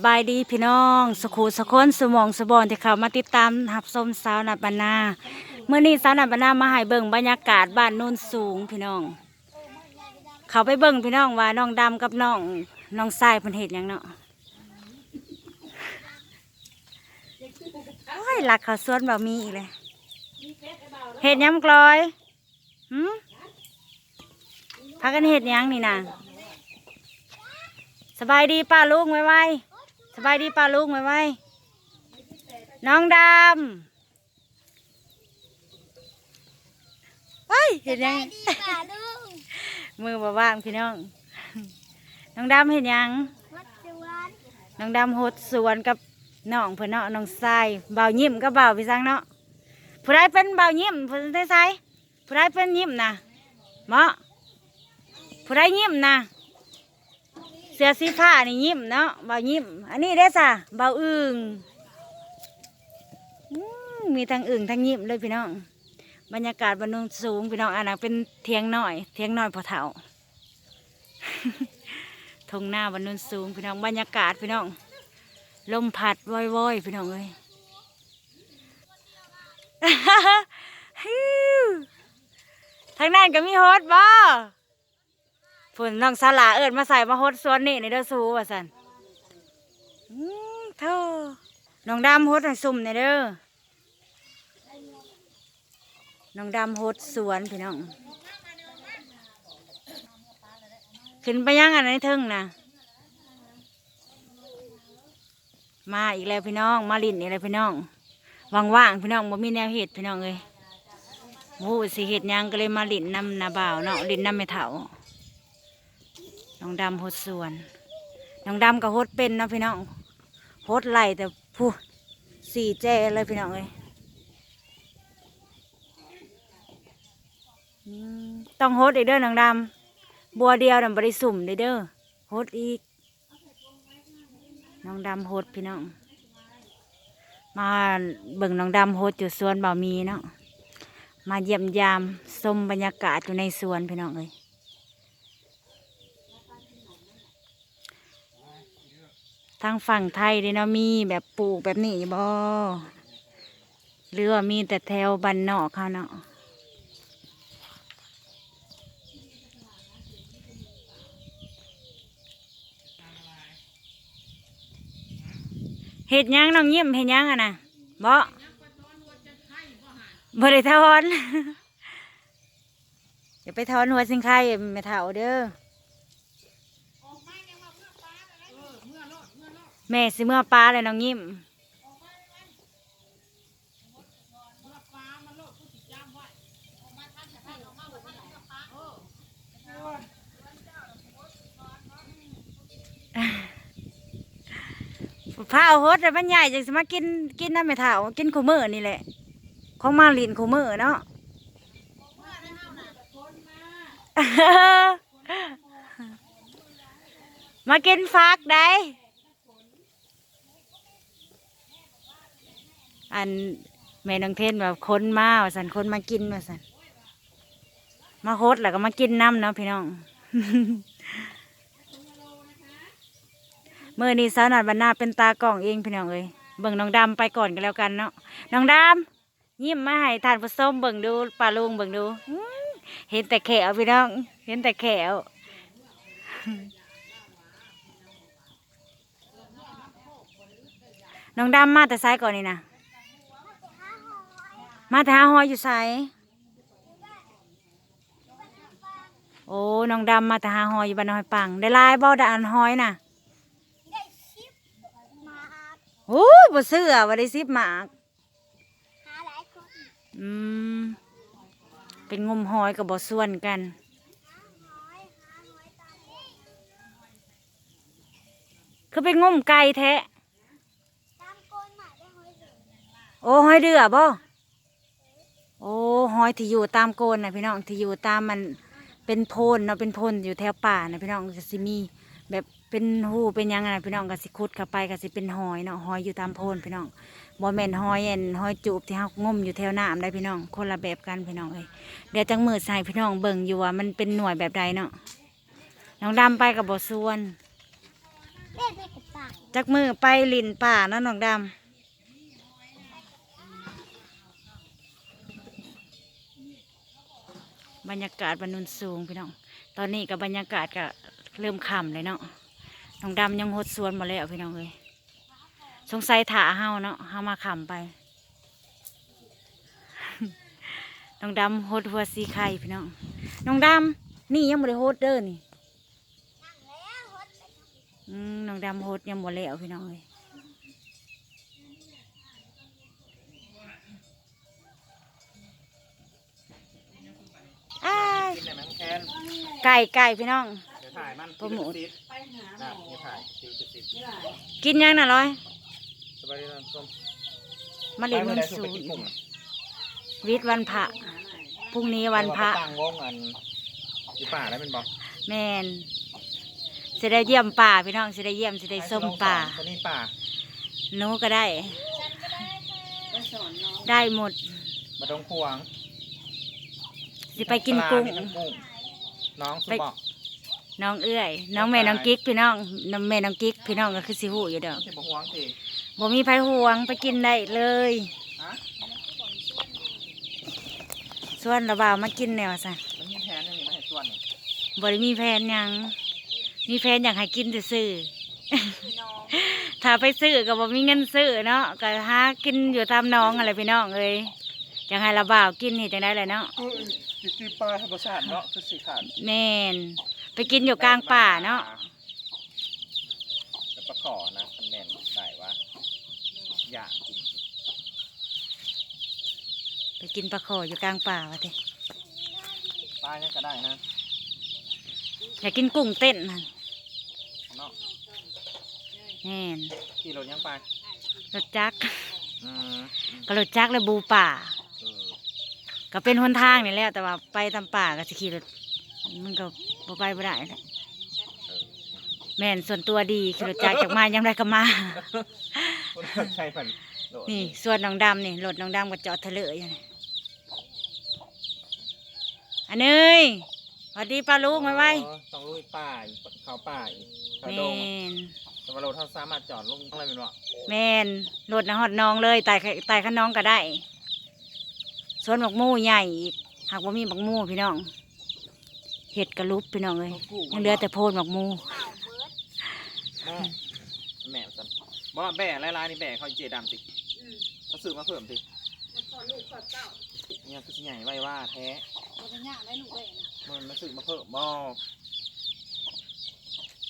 สบายดีพี่น้องสขูสะคนสมองสบอนที่เขามาติดตามหับชมสาวนับรรณาเมื่อนี้สาวนับรรณามาให้เบิ่งบรรยากาศบ้านโน่นสูงพี่น้อง เขาไปเบิ่งพี่น้องว่าน้องดำกับน้องน้องทรายเพิ่นเฮ็ดยังเนาะโอ้ยหลักเขาสวนบ่มีอีกเลยเฮ็ดยังกลอยหืมพากันเฮ็ดยังนี่นะสบายดีป้าลุงไว้ไว้ สบายดีป้าลุงไหมไหมน้องดำเฮ้ยเห็นยังดีป่าลุงมือบ่ว่างพี่น้อง น้องดำเห็นยังวัดสวนน้องดำหดสวนกับน้องเพื่อนเนาะน้องทรายเบาวยิ้มกับเบาวพี่สังเนาะผู้ใดเป็นเบาวยิ้มผู้ใดใส่ผู้ใดเป็นยิ้มนะเหมาะผู้ใดยิ้มนะ เสื้อสีฟ้านี่ยิ้มเนาะเบายิ้ม อันนี้ได้อจ้ะเบาอึงมีทั้งอึ่งทั้งยิ้มเลยพี่น้อง บรรยากาศบรรนุสูงพี่น้องอันนั้นเป็นเทียงหน่อย เทียงหน่อยพอเถาทงหน้าบรรนุสูงพี่น้องบรรยากาศพี่น้อง ลมพัดว่อยๆพี่น้องเอ้ยทางนั้นก็มีฮดบ่ ฝนน้องสลาเอิดมาใส่มาฮดสวนนี่ในเด้อสูว่าสันอืมเท่าน้องดำฮดให้ซุ่มในเด้อน้องดำฮดสวนพี่น้อง ขึ้นไปยังอันนี้นเทึงนะมาอีกแล้วพี่น้อง มาลินอีกแล้วพี่น้องว่างๆพี่น้องบ่มีแนวเห็ดพี่น้องเลยโอ้สิเห็ดหยังก็เลยมาลินนำนาบ่าวเนาะลินนำไม่เถา น้องดำหดส่วน น้องดำก็หดเป็นนะพี่น้องหดไหลแต่ผู้สี่แจเลยพี่น้องเลยต้องหดอีกเด้อน้องดำบัวเดียวน่ะบริสุ่มเด้อเด้อหดอีกน้องดำโฮดพี่น้อง มาเบิ่งน้องดำโฮดอยู่สวนบ่าวมีเนาะมาเยี่ยมยามชมบรรยากาศอยู่ในสวนพี่น้องเอ้ย ทางฝั่งไทยเด้เนาะมีแบบปลูกแบบนี้บ่หรือว่ามีแต่แถวบ้านนอกเขาเนาะเห็ดหยังน้องยิ้มเห็ดหยังอะนะบ่บ่ได้ทอนอย่าไปทอนหัวสิงไข่ไม่เท่าเด้อ แม่สิเมื่อปลาเลยน้องยิ้มผ้าเอาหดแต่มันใหญ่จังสมากินกินน้ำไม่เท่ากินขูมือนี่แหละ ของมาลินขูมือเนาะมากินฟักได้ อันแม่น้องเทนแบบค้นมาว่าสันค้นมากินว่าสันมาโคตรแล้วก็มากินน้ำเนาะพี่น้องเมื่อนี้สาวนัดบรรณาเป็นตากล้องเองพี่น้องเอ้ยเบิ่งน้องดำไปก่อนกันแล้วกันเนาะน้องดำยิ้มมาให้ทานผส้มเบิ่งดูปลาลุงเบิ่งดูเห็นแต่แขวพี่น้อง เห็นแต่แขวน้องดำมาแต่ซ้ายก่อนนี่นะ มาแต่หาหอยอยู่ไสโอ้น้องดำมาแต่หาหอยอยู่บ้านหอยปัง ได้หลายบ่ได้อันหอยน่ะได้ชิปมาโอ้ยบ่เสื้อบ่ได้สิบหมากหาหลายคนอืมเป็นงมหอยกับบ่ส่วนกันน้อยหาน้อยตามนี้คือเป็นงมไก่แท้ตามโกนหมาได้หอยเหลืองโอ้หอยเดือบ่ โอ้หอยที่อยู่ตามโกนนะพี่น้องที่อยู่ตามมันเป็นโพนเนาะเป็นโพนอยู่แถวป่านะพี่น้องก็สิมี แบบเป็นหูเป็นหยังไงพี่น้องก็สิขุดเข้าไปก็สิเป็นหอยเนาะหอยอยู่ตามโพนพี่น้องบ่แม่นหอยเอ็นหอยจูบที่เฮางมอยู่แถวน้ำได้พี่น้อง คนละแบบกันพี่น้องเอ้ยเดี๋ยวจังมือใส่พี่น้องเบิ่งอยู่ว่ามันเป็นหน่วยแบบใดเนาะน้องดำไปกับบ่ส่วนเล่นไปกับป่าจักมือไปลินป่าเนาะน้องดำ บรรยากาศบรรนุนสูงพี่น้อง ตอนนี้กับบรรยากาศก็เริ่มค่ำเลยเนาะน้องดำยังหดสวนหมาแล้วพี่น้องเลยสงสัยถาเฮาเนาะเฮามาค่ำไปน้องดำหดหัวสีไข่พี่น้องน้องดำนี่ยังไม่ได้หดเด้อนี่นั่งแล้วฮดไปอืมน้องดำโฮดยังหมดแล้วพี่น้องเลย อ้ายกินแต่น้ำแคนไก่ไก่พี่น้อง เดี๋ยวถ่ายมันโปรโมทติดนะเดี๋ยวถ่ายติดจะติดกินยังน่ะร้อยสบายดีนะส้มมาเล่นไปมัเมื่นอใดสูไปงกินกุ้งอะวิทย์วันพระพรุ่งนี้วันพระไปตั้งวงอันอยู่ป่าแล้วเป็นบอกแมนจะได้เยี่ยมป่าพี่น้องจะได้เยี่ยมจะได้ส้มป่าตัวนี้ป่าหนูก็ได้ ได้หมดบะดงพวง สิไปกินกุ้งปลามีทั้กุ้งน้องสุไปบอกน้องเอื้อย น้องแม่น้องกิ๊กพี่น้องน้องแม่น้องกิ๊กพี่น้องก็คือสิหูอยู่ดอกไม่ใช่บะหวงสิบ่มีไผห่วงไปกินได้เลย ฮะส่วนระบ่าวมากินแนวซะมันมีแผนยังมีมาให้ส่วนนี่บ่ได้มีแฟนหยัง มีแฟนอยากให้กินซื่อๆ ถ้าไปซื้อก็บ่มีเงินซื้อเนาะก็หากินอยู่ตามหน้องอะไรพี่น้องเอ้ยอยากให้ระบ่าวกินเฮ็ดจังได๋ล่ะเนาะ จิตตีปลาธรรมชาติเนาะคือสีขาดแม่นไปกินอยู่กลางป่าเนาะแล้วปลาขอนะคันแม่นได้วะอยากกินไปกินปลาขออยู่กลางป่าว่าติปลาเนี่ยก็ได้นะอยากกินกุ้งเต้นนั่นเนาะแม่นขี่รถยังไปรถจักรอืมก็รถจักรและบูป่าเออ ก็เป็นหนทางนี่แหละแต่ว่าไปตามป่าก็สิขี่รถมันก็บ่ไปบ่ได้แหละเออแม่นส่วนตัวดีขี่รถจักรจากมายังได้ก็มา คนใช่ผันโดดนี่ส่วนน้องดำนี่รถน้องดำก็จอดทะเลอยู่นี่อันนี้สวัสดีป้าลุงไว้ไว้อ๋อต้องลุยป่าอีกเขาป่าอีกเขาแมดงนแต่ว่าเราถ้าสามารถจอดลงอะไรเป็นวะแมนรถนะฮอดน้องเลยไต่ไต่ข้าน้องก็ได้ ส่วนบักหมู่ใหญ่อีกหากว่ามีบักหมู่พี่น้องเห็ดกระลุบพี่น้องเลยยังเหลือแต่โพนบักหมู่แม่แม่สันบ่แบ่ลายๆนี่แบ่เขาเจดำสิเขาซื้อมาเพิ่มสิเนี่ยคือสิใหญ่ไว้ว่าแท้มันมาซื้อมาเพิ่มบ่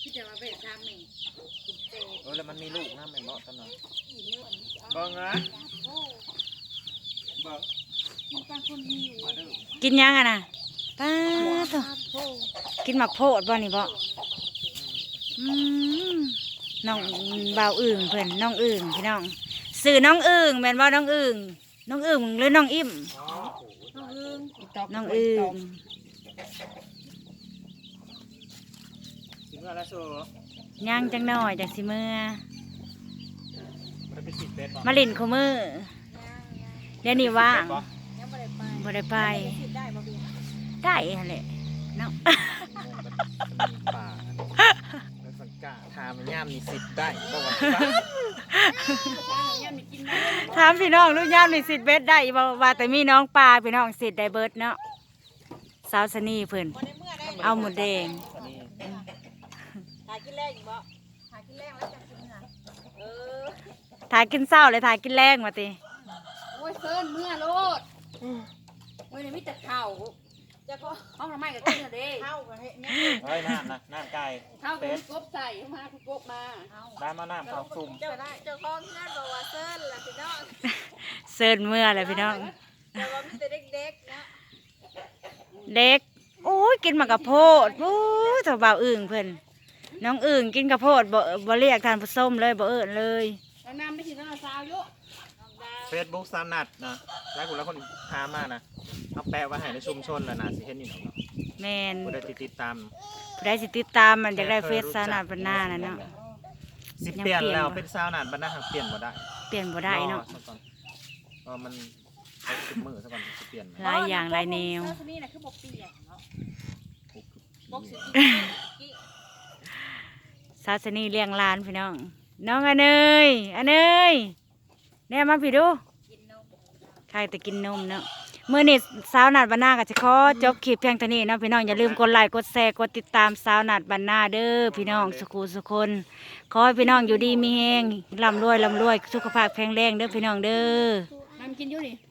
พี่จะมาเบ็ดซ้ำนี่เออแล้วมันมีลูกนะแม่นบ่ตอนนั้นเบิ่งนะเบิ่งมาดูกินยังอะนะป้าตัวกินหมักโพดบ่นี่บ่อืมน้องบ่าวอึ่งเพิ่นน้องอึ่งพี่น้องสื่อน้องอึ่งแม่นว่าน้องอึ่งน้องอึ่งหรือน้องอิ่มอ๋อน้องอึ่งถึงเวลาโซ่ย่างจังหน่อยจากสิเมื่อมันเป็นสิบเป็ดบ่มาลินคู่มือเดี๋ยวนี้ว่าง บ่บ่ได้ไปได้หั่นแหละเนาะมันมีป่าแล้วสังกะทามันย่ามมีสิทธิ์ได้บ่ว่าถามพี่น้องลูกย่ามนี่สิทธิ์เบ็ดได้บ่ว่าแต่มีน้องปลาพี่น้องสิทธิ์ได้เบิดเนาะสาวสนีเพิ่นเอาหมดแดง อันนี้ถ่ายกินเศร้าเลยถ่ายกินแรงมาติโอ้ยเซินเมื่อโลด โอ้ยนี่มีแต่เข่าจะก็ห้องทำไมกับกินอะเด้เข่าเฮ้ยน้ำนะน้ำไก่เข่าเป็คุดณกบใส่เข้ามาคุณกบมาได้มาน้ำข้าวซุ่มเจ้าเจ้าของงานบอกว่าเซิร์นล่ะพี่น้องเซินเมื่อเลยพี่น้องแต่ว่ามีแต่เด็กๆนะเด็กโอ้ยกินมากระโพดโอ้ยตัวบ่าวอึ่งเพิ่นน้องอึ่งกินกระโพดบ่บ่เรียกทานผู้ส้มเลยบ่เอิ้นเลยแล้วน้ำได้กินน้ำซาวเยอะ เฟซบุ๊กสามนัดนะแล้วคุณแล้วคนพามานะเอาแปะไว้ให้ในชุมชนแล้วนะสิเห็นอยู่เนาะแม่นผู้ใดติดติดตามผู้ใดสิติดตามมันอยากได้เฟซสานาปันหน้านั่นเนาะสิเปลี่ยนแล้วเป็นสาวนัดบรรณาหักเปลี่ยนบ่ได้ เปลี่ยนบ่ได้เนาะรอซก่อนเพราะมันใช้สิบมือซะก่อนถึงจะเปลี่ยนไหมหลายอย่างหลายแนวเสื้อตัวนี้นะคือบอกเปียกเนาะปุ๊บบอกสิสาวสนีเลี้ยงหลานพี่น้อง น้องอันเนยอันเนย แน่มาพี่ดูใครแต่กินนมเนาะเมื่อนี้สาวนัดบรรณากับจะขอจบคลิปเพียงเท่านี้เนาะพี่น้องอย่าลืมกดไลค์กดแชร์กดติดตามสาวนัดบรรณาเด้อพี่น้องสุขุสุคนขอให้พี่น้องอยู่ดีมีแหงร่ำรวยร่ำรวยสุขภาพแข็งแรงเด้อพี่น้องเด้อมันกินอยู่นี่อืม